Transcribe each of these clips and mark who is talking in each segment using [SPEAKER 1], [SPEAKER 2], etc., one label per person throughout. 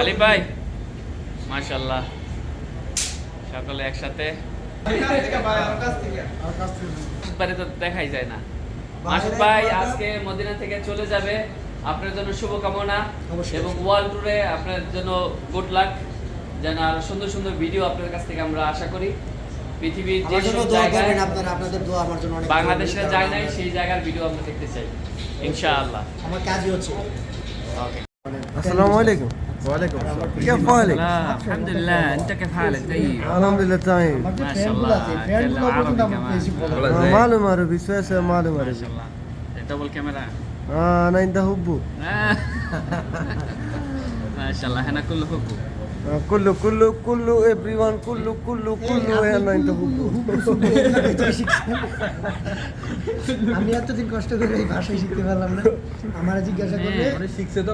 [SPEAKER 1] আলিফ ভাই মাশাল্লাহ সকলে একসাথে। বাড়ি তো দেখাই যায় না। মাসুদ ভাই আজকে মদিনা থেকে চলে যাবে। আপনার জন্য শুভকামনা এবং ওয়ার্ল্ড আপনার জন্য গুড লাক। যেন আরও সুন্দর সুন্দর ভিডিও আপনার কাছ থেকে আমরা আশা করি। পৃথিবীর যে সব জায়গায়
[SPEAKER 2] আপনাদের দোয়া আমার জন্য অনেক
[SPEAKER 1] বাংলাদেশে যায় নাই সেই জায়গার ভিডিও আমরা দেখতে চাই। ইনশাআল্লাহ।
[SPEAKER 2] আমার কাজই হচ্ছে।
[SPEAKER 1] ওকে
[SPEAKER 3] السلام عليكم وعليكم السلام كيف حالك؟
[SPEAKER 1] الحمد لله انت كيف حالك طيب
[SPEAKER 3] الحمد لله تمام
[SPEAKER 1] ما شاء الله اتكلم عربي كمان
[SPEAKER 3] آه، معلوم عربي سويسرا معلوم
[SPEAKER 1] ما
[SPEAKER 3] عربي
[SPEAKER 1] شاء الله double camera
[SPEAKER 3] آه انا عند هبو
[SPEAKER 1] ما شاء الله هنا كله حب
[SPEAKER 3] آه كله كله كله everyone كله كله كله انا عند هبو
[SPEAKER 2] আমি এতদিন কষ্ট করে এই ভাষাই শিখতে পারলাম না আমার জিজ্ঞাসা করলে
[SPEAKER 3] শিখছে তো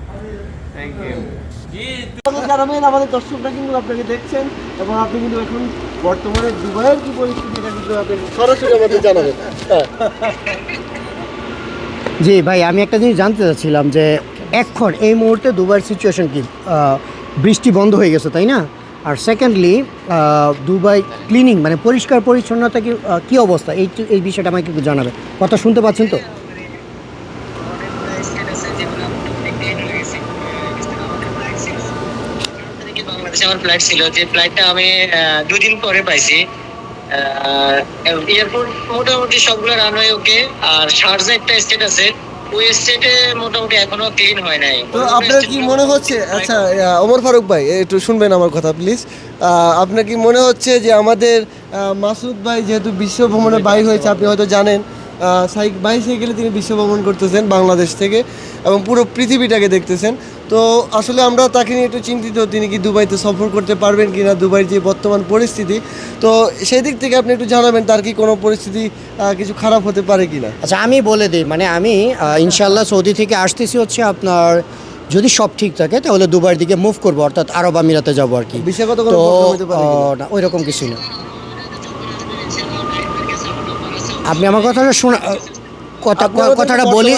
[SPEAKER 1] থ্যাংক ইউ
[SPEAKER 3] কারণে আমাদের দর্শকরা কিন্তু আপনাকে দেখছেন এবং আপনি কিন্তু এখন বর্তমানে দুবাইয়ের কি পরিস্থিতি এটা কিন্তু আপনি সরাসরি আমাদের জানাবেন। হ্যাঁ।
[SPEAKER 2] জি ভাই আমি একটা জিনিস জানতে চাচ্ছিলাম যে এখন এই মুহূর্তে দুবাইয়ের সিচুয়েশন কি? বৃষ্টি বন্ধ হয়ে গেছে তাই না? আর সেকেন্ডলি দুবাই ক্লিনিং মানে পরিষ্কার পরিচ্ছন্নতা কি অবস্থা? এই এই বিষয়টা আমাকে একটু জানাবে কথা শুনতে পাচ্ছেন তো?
[SPEAKER 4] বাংলাদেশে আমার ফ্লাইট ছিল, যে ফ্লাইটটা আমি দুদিন পরে পাইছি। এয়ারপোর্ট মোটামুটি সবগুলো রানওয়ে ওকে আর শারজা একটা স্টেট আছে, ওই স্টেটে মোটামুটি এখনও ক্লিন হয় নাই।
[SPEAKER 3] তো আপনার কি মনে হচ্ছে? আচ্ছা ওমর ফারুক ভাই, একটু শুনবেন আমার কথা প্লিজ আপনার কি মনে হচ্ছে যে আমাদের মাসুদ ভাই যেহেতু বিশ্ব ভ্রমণে বাইর হয়েছে, আপনি হয়তো জানেন বাইসাইকেলে তিনি বিশ্ব ভ্রমণ করতেছেন বাংলাদেশ থেকে এবং পুরো পৃথিবীটাকে দেখতেছেন। তো আসলে আমরা তাকে নিয়ে একটু চিন্তিত তিনি কি দুবাইতে সফর করতে পারবেন কি না দুবাইয়ের যে বর্তমান পরিস্থিতি। তো সেই দিক থেকে আপনি একটু জানাবেন তার কি কোনো পরিস্থিতি কিছু খারাপ হতে পারে কি না
[SPEAKER 2] আচ্ছা আমি বলে দিই মানে আমি ইনশাল্লাহ সৌদি থেকে আসতেছি হচ্ছে আপনার যদি সব ঠিক থাকে তাহলে দুবাইয়ের দিকে মুভ করব অর্থাৎ আরব আমিরাতে যাব আর কি। তো ওই রকম কিছু না। আপনি আমার কথাটা শোনা কথা কথাটা বলি।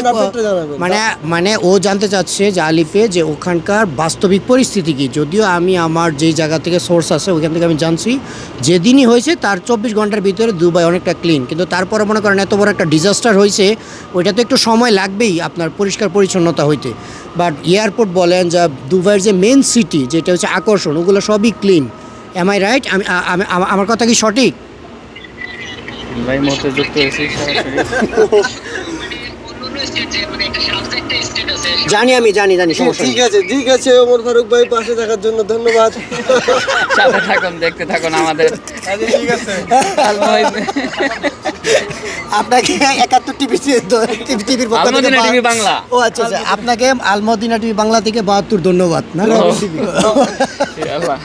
[SPEAKER 2] মানে মানে ও জানতে চাচ্ছে যে আলিফে যে ওখানকার বাস্তবিক পরিস্থিতি কি। যদিও আমি আমার যেই জায়গা থেকে সোর্স আছে ওইখান থেকে আমি জানছি যেদিনই হয়েছে তার চব্বিশ ঘণ্টার ভিতরে দুবাই অনেকটা ক্লিন কিন্তু তারপরে মনে করেন এত বড় একটা ডিজাস্টার হয়েছে ওইটা তো একটু সময় লাগবেই আপনার পরিষ্কার পরিচ্ছন্নতা হইতে। বাট এয়ারপোর্ট বলেন যা দুবাইয়ের যে মেন সিটি যেটা হচ্ছে আকর্ষণ ওগুলো সবই ক্লিন এম আই রাইট আমা- আমার কথা কি সঠিক
[SPEAKER 1] ভাই মতে যুক্ত হয়েছি সরাসরি
[SPEAKER 4] অন্য স্টেট যে মানে একটা স্টেট আছে
[SPEAKER 2] জানি আমি জানি জানি সমস্যা
[SPEAKER 3] ঠিক আছে ঠিক আছে ওমর ফারুক ভাই পাশে থাকার জন্য ধন্যবাদ।
[SPEAKER 1] সাথে থাকুন দেখতে থাকুন আমাদের।
[SPEAKER 3] ঠিক আছে।
[SPEAKER 2] আপনাকে একাত্তর টিভি টিভির পক্ষ থেকে
[SPEAKER 1] আলমদিনা বাংলা।
[SPEAKER 2] ও আচ্ছা আচ্ছা আপনাকে আলমদিনা টিভি বাংলা থেকে বাহাত্তর ধন্যবাদ না?
[SPEAKER 1] আল্লাহ।